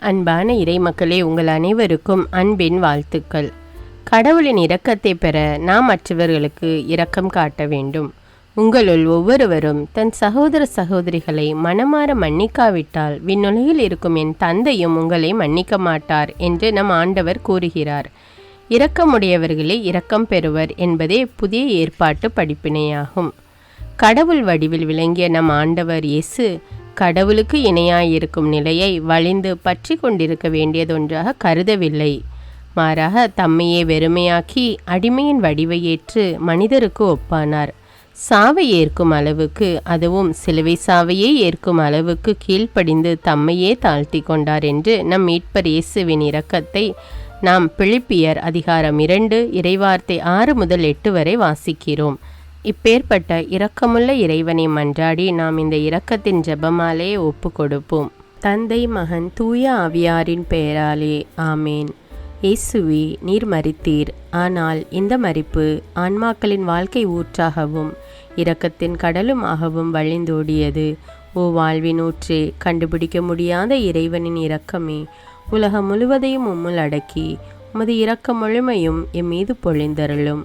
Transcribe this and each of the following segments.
அன்பான இறைமக்களே உங்கள் அனைவருக்கும் அன்பின் வாழ்த்துக்கள். கடவுளின் இரக்கத்தை பெற நாம் மற்றவர்களுக்கு இரக்கம் காட்ட வேண்டும். உங்களுள் ஒவ்வொருவரும் தன் சகோதர சகோதரிகளை மனமாற மன்னிக்காவிட்டால் விண்ணுலகில் இருக்கும் என் தந்தையும் உங்களை மன்னிக்க மாட்டார் என்று நம் ஆண்டவர் கூறுகிறார். இரக்கமுடையவர்களே இரக்கம் பெறுவர் என்பதே புதிய ஏற்பாட்டு படிப்பினையாகும். கடவுள் வடிவில் விளங்கிய நம் ஆண்டவர் இயேசு கடவுளுக்கு இணையாயிருக்கும் நிலையை வலிந்து பற்றி கொண்டிருக்க வேண்டியதொன்றாக கருதவில்லை. மாறாக தம்மையே வெறுமையாக்கி அடிமையின் வடிவை ஏற்று மனிதருக்கு ஒப்பானார். சாவை ஏற்கும் அளவுக்கு அதுவும் சிலுவை சாவையே ஏற்கும் அளவுக்கு கீழ்ப்படிந்து தம்மையே தாழ்த்தி கொண்டார் என்று நம் மீட்பர் இயேசுவின் இரக்கத்தை நாம் பிலிப்பியர் அதிகாரம் இரண்டு இறைவார்த்தை ஆறு முதல் எட்டு வரை வாசிக்கிறோம். இப்பேற்பட்ட இரக்கமுள்ள இறைவனை மன்றாடி நாம் இந்த இரக்கத்தின் ஜபமாலே ஒப்பு கொடுப்போம் தந்தை மகன் தூய ஆவியாரின் பெயராலே ஆமேன். இயேசுவே நீர் மறித்தீர் ஆனால் இந்த மறிப்பு ஆன்மாக்களின் வாழ்க்கை ஊற்றாகவும் இரக்கத்தின் கடலுமாகவும் வழிந்தோடியது. ஓ வாழ்வின் ஊற்றே கண்டுபிடிக்க முடியாத இறைவனின் இரக்கமே உலகம் முழுவதையும் உம்முள் அடக்கி உமது இரக்க முழுமையும் எம் மீது பொழிந்தருளும்.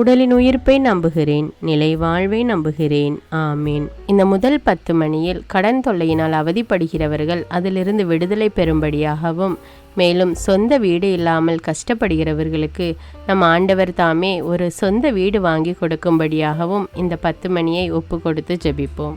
உடலின் உயிர்ப்பை நம்புகிறேன் நிலை வாழ்வை நம்புகிறேன். ஆமீன். இந்த முதல் பத்து மணியில் கடன் தொல்லையினால் அவதிப்படுகிறவர்கள் அதிலிருந்து விடுதலை பெறும்படியாகவும் மேலும் சொந்த வீடு இல்லாமல் கஷ்டப்படுகிறவர்களுக்கு நம் ஆண்டவர் தாமே ஒரு சொந்த வீடு வாங்கி கொடுக்கும்படியாகவும் இந்த பத்து மணியை ஒப்பு கொடுத்து ஜெபிப்போம்.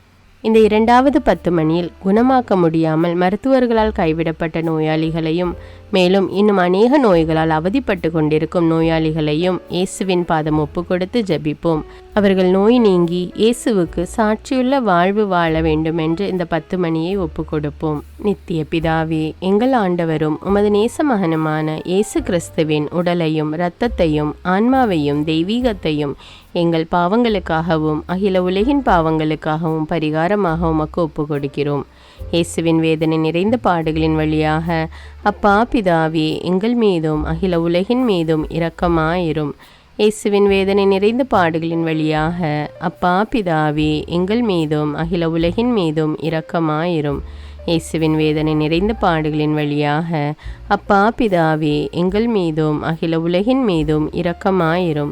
இந்த இரண்டாவது பத்து மணியில் குணமாக்க முடியாமல் மருத்துவர்களால் கைவிடப்பட்ட நோயாளிகளையும் மேலும் இன்னும் அநேக நோய்களால் அவதிப்பட்டு கொண்டிருக்கும் நோயாளிகளையும் இயேசுவின் பாதம் ஒப்பு கொடுத்து ஜபிப்போம். அவர்கள் நோய் நீங்கி இயேசுவுக்கு சாட்சியுள்ள வாழ்வு வாழ வேண்டும் என்று இந்த பத்து மணியை ஒப்பு கொடுப்போம். நித்திய பிதாவே எங்கள் ஆண்டவரும் உமது நேச மகனுமான இயேசு கிறிஸ்துவின் உடலையும் இரத்தத்தையும் ஆன்மாவையும் தெய்வீகத்தையும் எங்கள் பாவங்களுக்காகவும் அகில உலகின் பாவங்களுக்காகவும் பரிகாரமாக உமக்கு ஒப்பு கொடுக்கிறோம் இயேசுவின் வேதனை நிறைந்த பாடுகளின் வழியாக அப்பா பிதாவே எங்கள் மீதும் அகில உலகின் மீதும் இரக்கமாயிரும். இயேசுவின் வேதனை நிறைந்த பாடுகளின் வழியாக அப்பா பிதாவே எங்கள் மீதும் அகில உலகின் மீதும் இரக்கமாயிரும். இயேசுவின் வேதனை நிறைந்த பாடுகளின் வழியாக அப்பா பிதாவே எங்கள் மீதும் அகில உலகின் மீதும் இரக்கமாயிரும்.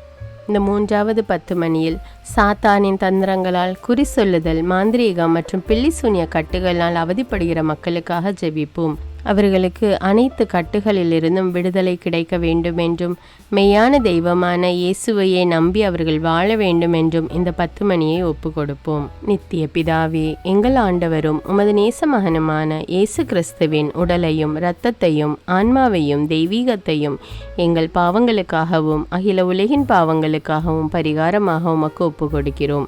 இந்த மூன்றாவது பத்து மணியில் சாத்தானின் தந்திரங்களால் குறி சொல்லுதல் மாந்திரீகம் மற்றும் பில்லி சூனிய கட்டுகளால் அவதிப்படுகிற மக்களுக்காக ஜெபிப்போம். அவர்களுக்கு அனைத்து கட்டுகளிலிருந்தும் விடுதலை கிடைக்க வேண்டும் என்றும் மெய்யான தெய்வமான இயேசுவையே நம்பி அவர்கள் வாழ வேண்டும் என்றும் இந்த பத்து மணியை ஒப்பு கொடுப்போம் நித்திய பிதாவே எங்கள் ஆண்டவரும் உமது நேச மகனுமான இயேசு கிறிஸ்துவின் உடலையும் இரத்தத்தையும் ஆன்மாவையும் தெய்வீகத்தையும் எங்கள் பாவங்களுக்காகவும் அகில உலகின் பாவங்களுக்காகவும் பரிகாரமாக உமக்கு ஒப்பு கொடுக்கிறோம்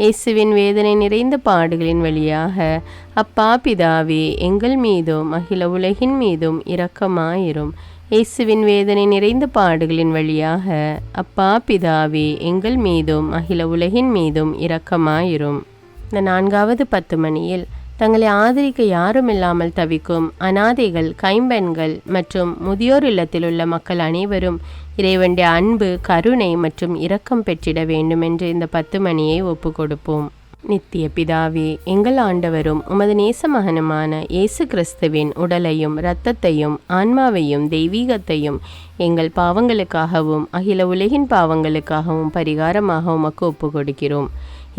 இயேசுவின் வேதனை நிறைந்த பாடுகளின் வழியாக அப்பா பிதாவே எங்கள் மீதும் அகில உலகின் மீதும் இரக்கமாயிரும். இயேசுவின் வேதனை நிறைந்த பாடுகளின் வழியாக அப்பா பிதாவே எங்கள் மீதும் அகில உலகின் மீதும் இரக்கமாயிரும். இந்த நான்காவது பத்து மணியில் தங்களை ஆதரிக்க யாரும் இல்லாமல் தவிக்கும் அனாதைகள் கைம்பெண்கள் மற்றும் முதியோர் இல்லத்தில் உள்ள மக்கள் அனைவரும் இறைவனுடைய அன்பு கருணை மற்றும் இரக்கம் பெற்றிட வேண்டும் என்று இந்த பத்து மணியை ஒப்பு கொடுப்போம் நித்திய பிதாவே எங்கள் ஆண்டவரும் உமது நேசமகனுமான இயேசு கிறிஸ்துவின் உடலையும் இரத்தத்தையும் ஆன்மாவையும் தெய்வீகத்தையும் எங்கள் பாவங்களுக்காகவும் அகில உலகின் பாவங்களுக்காகவும் பரிகாரமாக உமக்கு ஒப்பு கொடுக்கிறோம்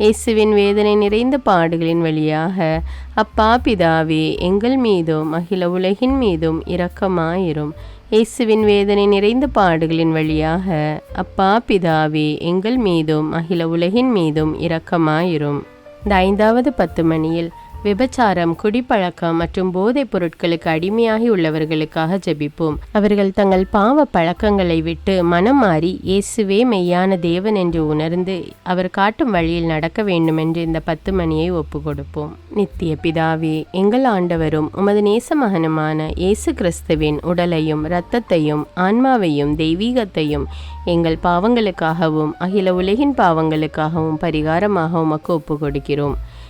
இயேசுவின் வேதனை நிறைந்த பாடுகளின் வழியாக அப்பா பிதாவே எங்கள் மீதும் அகில உலகின் மீதும் இரக்கமாயிரும். இயேசுவின் வேதனை நிறைந்த பாடுகளின் வழியாக அப்பா பிதாவே எங்கள் மீதும் அகில உலகின் மீதும் இரக்கமாயிரும். இந்த ஐந்தாவது பத்து மணியில் விபச்சாரம் குடிப்பழக்கம் மற்றும் போதைப் பொருட்களுக்கு அடிமையாகி உள்ளவர்களுக்காக ஜெபிப்போம். அவர்கள் தங்கள் பாவ பழக்கங்களை விட்டு மனம் மாறி இயேசுவே மெய்யான தேவன் என்று உணர்ந்து அவர் காட்டும் வழியில் நடக்க வேண்டும் என்று இந்த பத்து மணியை ஒப்பு கொடுப்போம் நித்திய பிதாவே எங்கள் ஆண்டவரும் உமது நேச மகனுமான இயேசு கிறிஸ்துவின் உடலையும் இரத்தத்தையும் ஆன்மாவையும் தெய்வீகத்தையும் எங்கள் பாவங்களுக்காகவும் அகில உலகின் பாவங்களுக்காகவும் பரிகாரமாக உமக்கு ஒப்பு கொடுக்கிறோம்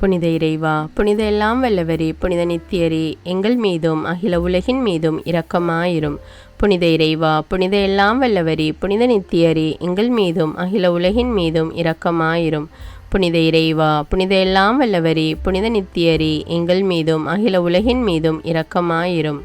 புனித இறைவா புனித எல்லாம் வல்லவரி புனித நித்தியரி எங்கள் மீதும் அகில உலகின் மீதும் இரக்கமாயிரும். புனித இறைவா புனித எல்லாம் வல்லவரி புனித நித்தியரி எங்கள் மீதும் அகில உலகின் மீதும் இரக்கமாயிரும். புனித இறைவா புனித எல்லாம் வல்லவரி புனித நித்தியரி எங்கள் மீதும் அகில உலகின் மீதும் இரக்கமாயிரும்.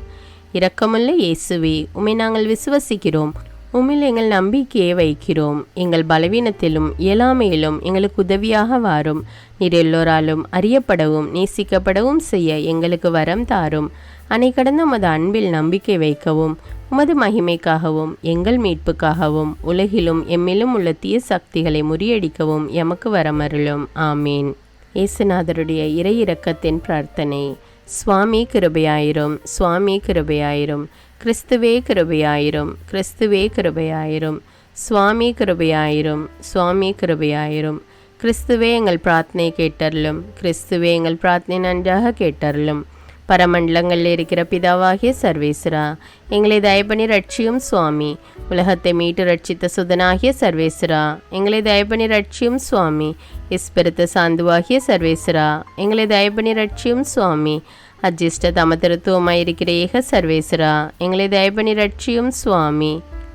இரக்கமுள்ள இயேசுவி உமை நாங்கள் விசுவசிக்கிறோம். உம்மில் எங்கள் நம்பிக்கையை வைக்கிறோம். எங்கள் பலவீனத்திலும் இயலாமையிலும் எங்களுக்கு உதவியாக வாரும். நீர் எல்லோராலும் அறியப்படவும் நேசிக்கப்படவும் செய்ய எங்களுக்கு வரம் தாரும். அணை கடந்த உமது அன்பில் நம்பிக்கை வைக்கவும் உமது மகிமைக்காகவும் எங்கள் மீட்புக்காகவும் உலகிலும் எம்மிலும் உள்ள தீய சக்திகளை முறியடிக்கவும் எமக்கு வரமருளும். ஆமீன். இயேசுநாதருடைய இறை இரக்கத்தின் பிரார்த்தனை. சுவாமி கிருபையாயிரும். சுவாமி கிருபையாயிரும். கிறிஸ்துவே கிருபையாயிரும். கிறிஸ்துவே கிருபையாயிரும். சுவாமி கிருபையாயிரும். சுவாமி கிருபையாயிரும். கிறிஸ்துவே எங்கள் பிரார்த்தனை கேட்டருளும். கிறிஸ்துவே எங்கள் பிரார்த்தனை நன்றாக கேட்டருளும். பரமண்டலங்களில் இருக்கிற பிதாவாகிய சர்வேஸ்வரா எங்களை தயப்பணி ரட்சியும் சுவாமி. உலகத்தை மீட்டு ரட்சித்த சுதனாகிய சர்வேஸ்வரா எங்களை தயப்பணி ரட்சியும் சுவாமி. இஸ்பிருத்த சாந்துவாகிய சர்வேஸ்வரா எங்களை தயப்பணி ரட்சியும் சுவாமி. அஜிஷ்ட தமதிருத்துவமாக இருக்கிற ஏக சர்வேஸ்வரா. எங்களை தயபணி ரட்சியும் சுவாமி.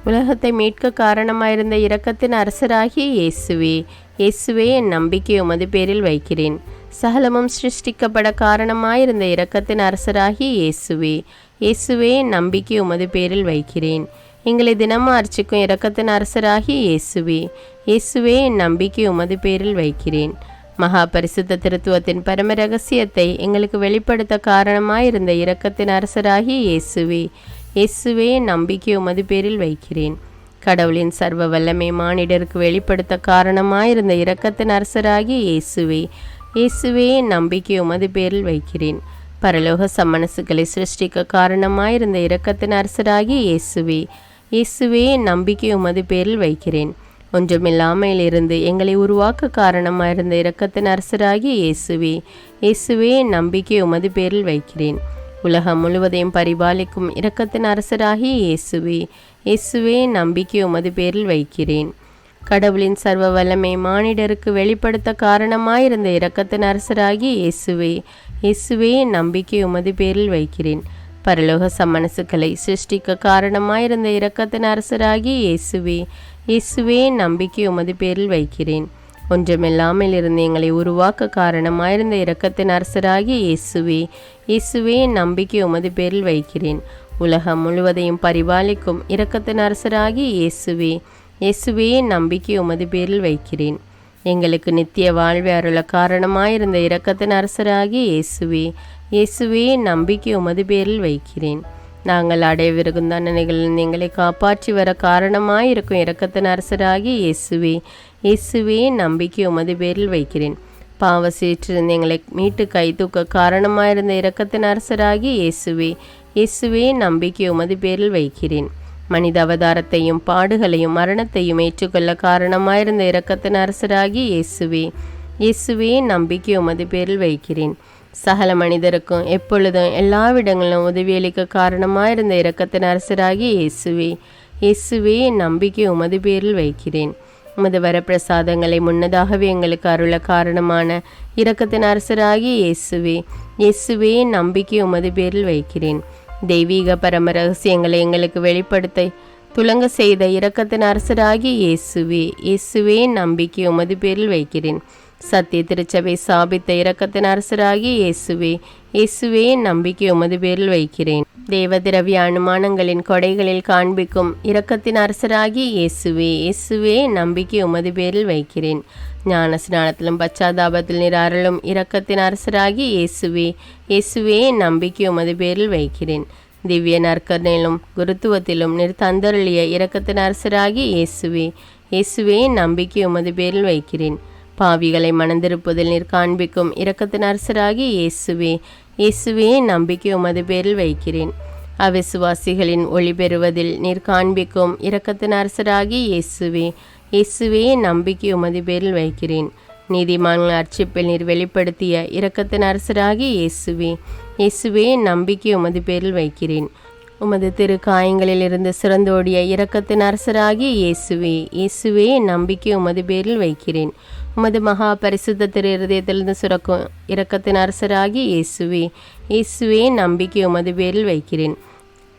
உலகத்தை மீட்க காரணமாயிருந்த இரக்கத்தின் அரசராகிய இயேசுவே இயேசுவே என் நம்பிக்கை உமது பேரில் வைக்கிறேன். சகலமும் சிருஷ்டிக்கப்பட காரணமாயிருந்த இரக்கத்தின் அரசராகிய இயேசுவே இயேசுவே என் நம்பிக்கை உமது பேரில் வைக்கிறேன். எங்களை தினமும் அர்ச்சிக்கும் இரக்கத்தின் அரசராகிய இயேசுவே இயேசுவே என் நம்பிக்கை உமது பேரில் வைக்கிறேன். மகா பரிசுத்த திருத்துவத்தின் பரம ரகசியத்தை எங்களுக்கு வெளிப்படுத்த காரணமாயிருந்த இரக்கத்தின் அரசராகிய இயேசுவே இயேசுவே நம்பிக்கை உமது பேரில் வைக்கிறேன். கடவுளின் சர்வ வல்லமை மானிடருக்கு வெளிப்படுத்த காரணமாயிருந்த இரக்கத்தின் அரசராகிய இயேசுவே இயேசுவே நம்பிக்கை உமது பேரில் வைக்கிறேன். பரலோக சம்மனசுகளை சிருஷ்டிக்க காரணமாயிருந்த இரக்கத்தின் அரசராகிய இயேசுவே இயேசுவே நம்பிக்கை உமது பேரில் வைக்கிறேன். ஒன்றுமில்லாமல் இருந்து எங்களை உருவாக்க காரணமாக இருந்த இரக்கத்தின் அரசராகிய இயேசுவே இயேசுவே என் நம்பிக்கை உமது பேரில் வைக்கிறேன். உலகம் முழுவதையும் பரிபாலிக்கும் இரக்கத்தின் அரசராகிய இயேசுவே இயேசுவே நம்பிக்கை உமது பேரில் வைக்கிறேன். கடவுளின் சர்வ வல்லமை மானிடருக்கு வெளிப்படுத்த காரணமாயிருந்த இரக்கத்தின் அரசராகி இயேசுவே இயேசுவே நம்பிக்கை உமது பேரில் வைக்கிறேன். பரலோக சம்மனசுக்களை சிருஷ்டிக்க காரணமாயிருந்த இரக்கத்தின் அரசராகி இயேசுவே இயேசுவே நம்பிக்கை உமது பேரில் வைக்கிறேன். ஒன்றுமில்லாமல் இருந்து எங்களை உருவாக்க காரணமாயிருந்த இரக்கத்தின் அரசராகி இயேசுவே இயேசுவே நம்பிக்கை உமது பேரில் வைக்கிறேன். உலகம் முழுவதையும் பரிபாலிக்கும் இரக்கத்தின் அரசராகி இயேசுவே இயேசுவே நம்பிக்கை உமது பேரில் வைக்கிறேன். எங்களுக்கு நித்திய வாழ்வை அருள காரணமாயிருந்த இரக்கத்தின் அரசராகி இயேசுவே இயேசுவே நம்பிக்கை உமது பேரில் வைக்கிறேன். நாங்கள் அடையவிருக்கும் தண்டனைகளில் எங்களை காப்பாற்றி வர காரணமாயிருக்கும் இரக்கத்தின் அரசராகி இயேசுவே. இயேசுவே நம்பிக்கை உமது பேரில் வைக்கிறேன். பாவ சீற்றிருந்து எங்களை மீட்டு கை தூக்க காரணமாயிருந்த இரக்கத்தின் அரசராகி இயேசுவே. இயேசுவே நம்பிக்கை உமது பேரில் வைக்கிறேன். மனித அவதாரத்தையும் பாடுகளையும் மரணத்தையும் ஏற்றுக்கொள்ள காரணமாயிருந்த இரக்கத்தின் அரசராகி இயேசுவே. இயேசுவே நம்பிக்கை உமது பேரில் வைக்கிறேன். சகல மனிதருக்கும் எப்பொழுதும் எல்லாவிடங்களிலும் உதவியளிக்க காரணமாயிருந்த இரக்கத்தின் அரசராகி இயேசுவே இயேசுவே நம்பிக்கை உமது பேரில் வைக்கிறேன். உமது வரப்பிரசாதங்களை முன்னதாகவே எங்களுக்கு அருள காரணமான இரக்கத்தின் அரசராகி இயேசுவே இயேசுவே நம்பிக்கை உமது பேரில் வைக்கிறேன். தெய்வீக பரம ரகசியங்களை எங்களுக்கு வெளிப்படுத்த துலங்க செய்த இரக்கத்தின் அரசராகி இயேசுவே இயேசுவே நம்பிக்கை உமது பேரில் வைக்கிறேன். சத்திய திருச்சபை சாபித்த இரக்கத்தின் அரசராகி இயேசுவே இயேசுவே நம்பிக்கை உமது பேரில் வைக்கிறேன். தேவதிரவிய அனுமானங்களின் கொடைகளில் காண்பிக்கும் இரக்கத்தின் அரசராகி இயேசுவே இயேசுவே நம்பிக்கை உமது பேரில் வைக்கிறேன். ஞான ஸ்நானத்திலும் பச்சாதாபத்தில் நிராரலும் இரக்கத்தின் அரசராகி இயேசுவே இயேசுவே நம்பிக்கை உமது பேரில் வைக்கிறேன். திவ்ய நற்கனிலும் குருத்துவத்திலும் நிறுத்தந்தருளிய தந்தருளிய இரக்கத்தின் அரசராகி இயேசுவே இயேசுவே நம்பிக்கை உமது பேரில் வைக்கிறேன். பாவிகளை மணந்திருப்பதில் நீர் காண்பிக்கும் இரக்கத்தின் அரசராகி இயேசுவே இயேசுவே நம்பிக்கை உமது பேரில் வைக்கிறேன். அவிசுவாசிகளின் ஒளி பெறுவதில் நீர் காண்பிக்கும் இரக்கத்தின் அரசராகி இயேசுவே இயேசுவே நம்பிக்கை உமது பேரில் வைக்கிறேன். நீதிமான்கள் அர்ச்சிப்பில் நீர் வெளிப்படுத்திய இரக்கத்தின் அரசராகி இயேசுவே இயேசுவே நம்பிக்கை உமது பேரில் வைக்கிறேன். உமது திரு காயங்களில் இருந்து சிறந்தோடிய இரக்கத்தின் அரசராகி இயேசுவே இயேசுவே நம்பிக்கை உமது பேரில் வைக்கிறேன். உமது மகா பரிசுத்த திரு இருதயத்திலிருந்து சுரக்கும் இரக்கத்தின் அரசராகி இயேசுவே இயேசுவே நம்பிக்கை உமது பேரில் வைக்கிறேன்.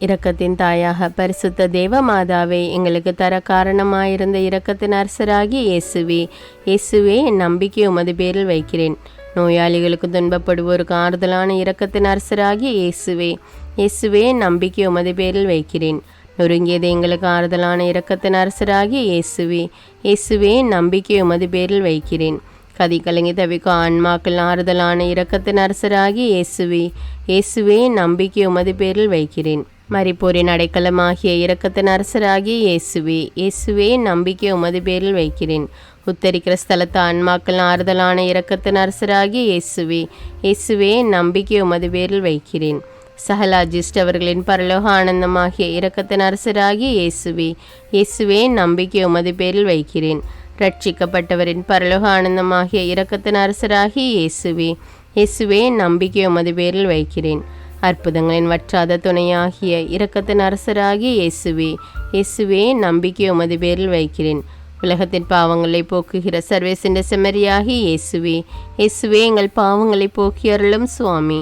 இரக்கத்தின் தாயாக பரிசுத்த தேவ மாதாவை எங்களுக்கு தர காரணமாயிருந்த இரக்கத்தின் அரசராகி இயேசுவே இயேசுவே என் நம்பிக்கை உமது பேரில் வைக்கிறேன். நோயாளிகளுக்கு துன்பப்படுவோருக்கு ஆறுதலான இரக்கத்தின் அரசராகி இயேசுவே இயேசுவே நம்பிக்கை உமது பேரில் வைக்கிறேன். நொறுங்கியது எங்களுக்கு ஆறுதலான இரக்கத்தின் அரசராகி இயேசுவே. இயேசுவே நம்பிக்கை உமது பேரில் வைக்கிறேன். கதி கலங்கி தவிக்கும் ஆன்மாக்கள் ஆறுதலான இரக்கத்தின் அரசராகி இயேசுவே. இயேசுவே நம்பிக்கை உமது பேரில் வைக்கிறேன். மறிப்போரின் அடைக்கலமாகிய இரக்கத்தின் அரசராகிய இயேசுவே. இயேசுவே நம்பிக்கை உமது பேரில் வைக்கிறேன். உத்தரிக்கிற ஸ்தலத்து ஆன்மாக்கள் ஆறுதலான இரக்கத்தின் அரசராகிய இயேசுவே. இயேசுவே நம்பிக்கை உமது பேரில் வைக்கிறேன். சஹலாஜிஸ்ட் அவர்களின் பரலோக ஆனந்தமாகிய இரக்கத்தின் அரசராகிய இயேசுவே இயேசுவே நம்பிக்கை உமது பேரில் வைக்கிறேன். ரட்சிக்கப்பட்டவரின் பரலோக ஆனந்தமாகிய இரக்கத்தின் அரசராகிய இயேசுவே இயேசுவே நம்பிக்கை உமது பேரில் வைக்கிறேன். அற்புதங்களின் வற்றாத துணையாகிய இரக்கத்தின் அரசராகிய இயேசுவே இயேசுவே நம்பிக்கை உமது பேரில் வைக்கிறேன். உலகத்தின் பாவங்களை போக்குகிற சர்வேசண்ட செம்மறியாகி இயேசுவே இயேசுவே எங்கள் பாவங்களை போக்கியருளும் சுவாமி.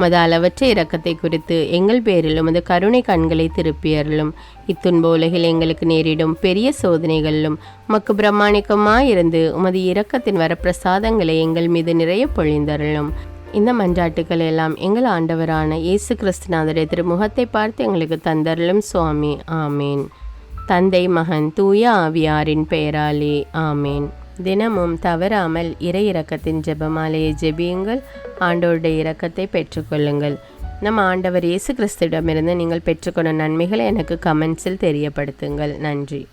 மத அளவற்ற இரக்கத்தை குறித்து எங்கள் பேரில் உமது கருணை கண்களை திருப்பியறலும் இத்துன்ப உலகில் எங்களுக்கு நேரிடும் பெரிய சோதனைகளிலும் மக்கு பிரமாணிக்கமாயிருந்து உமது இரக்கத்தின் வரப்பிரசாதங்களை எங்கள் மீது நிறைய பொழிந்தருளும். இந்த மன்றாட்டுக்கள் எல்லாம் எங்கள் ஆண்டவரான இயேசு கிறிஸ்துநாதரை திருமுகத்தை பார்த்து எங்களுக்கு தந்தருளும் சுவாமி. ஆமேன். தந்தை மகன் தூய ஆவியாரின் பெயராலே ஆமேன். தினமும் தவறாமல் இறை இறக்கத்தின் ஜெபமாலையை ஜெபியுங்கள். ஆண்டோருடைய இறக்கத்தை பெற்றுக்கொள்ளுங்கள். நம் ஆண்டவர் இயேசு கிறிஸ்துவிடமிருந்து நீங்கள் பெற்றுக்கொண்ட நன்மைகளை எனக்கு கமெண்ட்ஸில் தெரியப்படுத்துங்கள். நன்றி.